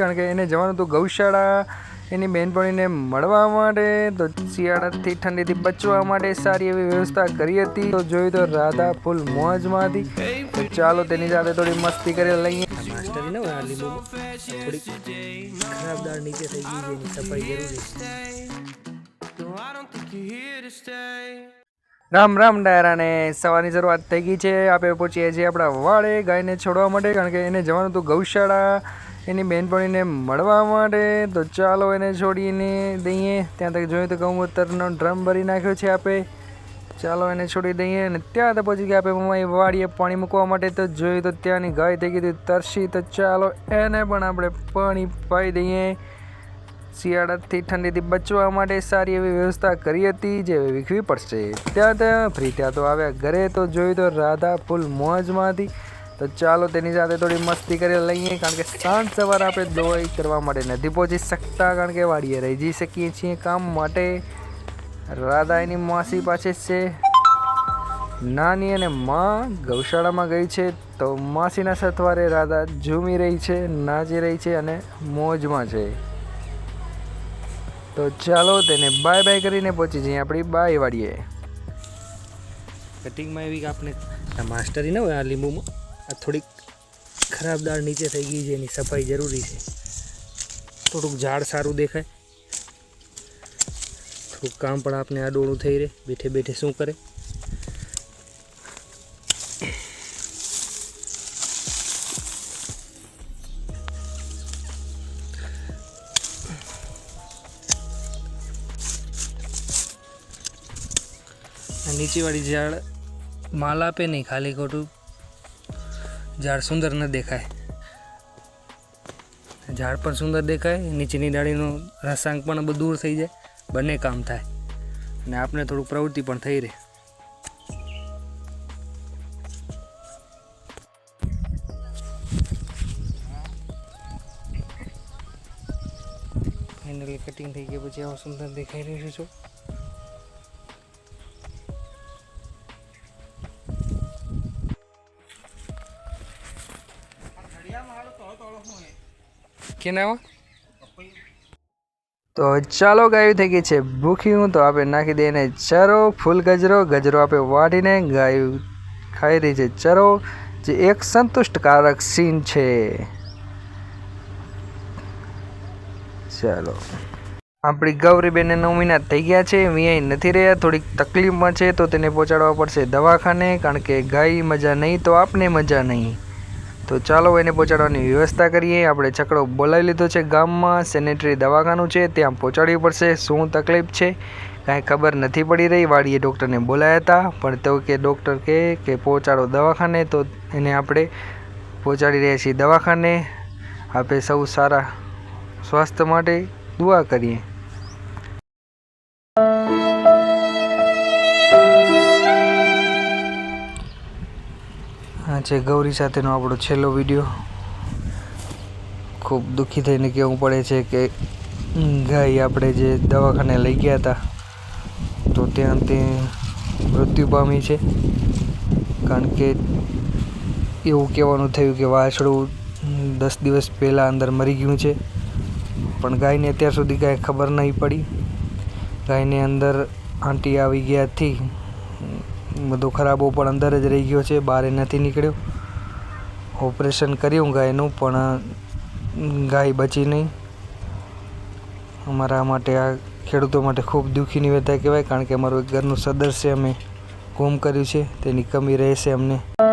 કારણ કે એને જવાનું હતું ગૌશાળા. એની બહેનપણીને મળવા માટે તો શિયાળાથી ઠંડીથી બચવા માટે સારી એવી વ્યવસ્થા કરી હતી. તો જોયું તો રાધા ફૂલ મોજમાં હતી તો ચાલો તેની સાથે થોડી મસ્તી કરી લઈએ. માસ્ટરી ના હોય આ લીંબુમાં થોડીક ખરાબ દાળ નીચે થઈ ગઈ છે એની સફાઈ જરૂરી રામ રામ ડાયરાને, સવારની શરૂઆત થઈ ગઈ છે. આપણે પહોંચીએ છીએ આપણા વાડે ગાયને છોડવા માટે, કારણ કે એને જવાનું હતું ગૌશાળા. એની બહેનપણીને મળવા માટે. તો ચાલો એને છોડીને દઈએ. ત્યાં તક જોયું તો ગૌમૂત્રનો ડ્રમ ભરી નાખ્યો છે આપણે ચાલો એને છોડી દઈએ અને ત્યાં તો પહોંચી ગયા આપણે મમ્માએ વાડીએ પાણી મૂકવા માટે. તો જોયું તો ત્યાંની ગાય થઈ ગઈ હતી તરસી. તો ચાલો એને પણ આપણે પાણી પાઈ દઈએ. શિયાળાથી ઠંડીથી બચવા માટે સારી એવી વ્યવસ્થા કરી હતી જે વીખવી પડશે. ત્યાં ત્યાં ફ્રી ત્યાં તો આવ્યા ઘરે તો જોયું તો રાધા ફૂલ મોજમાં હતી. તો ચાલો તેની સાથે થોડી મસ્તી કરી લઈએ કારણ કે સાંજ સવાર આપણે દવાઈ કરવા માટે નથી પહોંચી શકતા કારણ કે વાડીએ રહી જઈ શકીએ છીએ કામ માટે. રાધા એની માસી પાસે છે. નાની અને માં ગૌશાળામાં ગઈ છે તો માસીના સથવારે રાધા ઝૂમી રહી છે, નાચી રહી છે અને મોજમાં છે. તો ચાલો તેને બાય બાય કરીને પહોંચી જઈએ. આપણી બાય વાડીએ કટિંગમાં એવી આપણે માસ્ટરી ના હોય આ લીંબુમાં. આ થોડીક ખરાબ દાળ નીચે થઈ ગઈ છે, એની સફાઈ જરૂરી છે. થોડુંક ઝાડ સારું દેખાય. થોડુંક કામ પણ આપણે આડોળું થઈ રહે. બેઠે બેઠે શું કરે? નીચેવાળી ઝાડ માલ આપે નહીં, ખાલી ખોટું ઝાડ સુંદર ન દેખાય. ઝાડ પણ સુંદર દેખાય, નીચેની ડાળીનો રસાંક પણ દૂર થઈ જાય, બંને કામ થાય. અને આપણે થોડુંક પ્રવૃત્તિ પણ થઈ રહે. ફાઇનલી કટિંગ થઈ ગયા, પછી આવો સુંદર દેખાઈ રહ્યું છે. કેનામાં તો ચાલો ગાયું થઈ ગઈ છે ભૂખ્યું, તો આપણે નાખી દઈએ એને ચરો, ફૂલ ગજરો ગજરો આપણે વાટીને ગાયું ખાઈ રહી છે ચરો, જે એક સંતુષ્ટકારક સીન છે. ચાલો. આપણી ગૌરીબેન નવ મહિના થઈ ગયા છે વિયાઈ નથી રહ્યા, થોડીક તકલીફમાં છે, તો તેને પહોંચાડવા પડશે દવાખાને, કારણ કે ગાય મજા નહીં, તો આપને મજા નહીં. તો ચાલો એને પહોંચાડવાની વ્યવસ્થા કરીએ. આપણે છકડો બોલાવી લીધો છે ગામમાં. સેનેટરી દવાખાનું છે, ત્યાં પહોંચાડવી પડશે. શું તકલીફ છે? કાંઈ ખબર નથી પડી રહી. વાડીએ ડૉક્ટરને બોલાયા હતા, પણ તો કે, ડૉક્ટર કહે કે પહોંચાડો દવાખાને. તો એને આપણે પહોંચાડી રહ્યા છીએ દવાખાને. આપણે સૌ સારા સ્વાસ્થ્ય માટે દુઆ કરીએ. આ છે ગૌરી સાથેનો આપણો છેલ્લો વીડિયો. ખૂબ દુઃખી થઈને કહેવું પડે છે કે ગાય આપણે જે દવાખાને લઈ ગયા હતા, તો ત્યાં તે મૃત્યુ પામી છે. કારણ કે એવું કહેવાનું થયું કે વાછડું દસ દિવસ પહેલાં અંદર મરી ગયું છે. પણ ગાયને અત્યાર સુધી કાંઈ ખબર નહીં પડી. ગાયને અંદર આંટી આવી ગયાથી બધો ખરાબો પણ અંદર જ રહી ગયો છે, બહાર નથી નીકળ્યો. ઓપરેશન કર્યું ગાયનું, પણ ગાય બચી નહીં. અમારા માટે આ ખેડૂતો માટે ખૂબ દુઃખી નિવેદતા કહેવાય, કારણ કે અમારું એક ઘરનું સદસ્ય અમે ગુમ કર્યું છે, તેની કમી રહેશે અમને.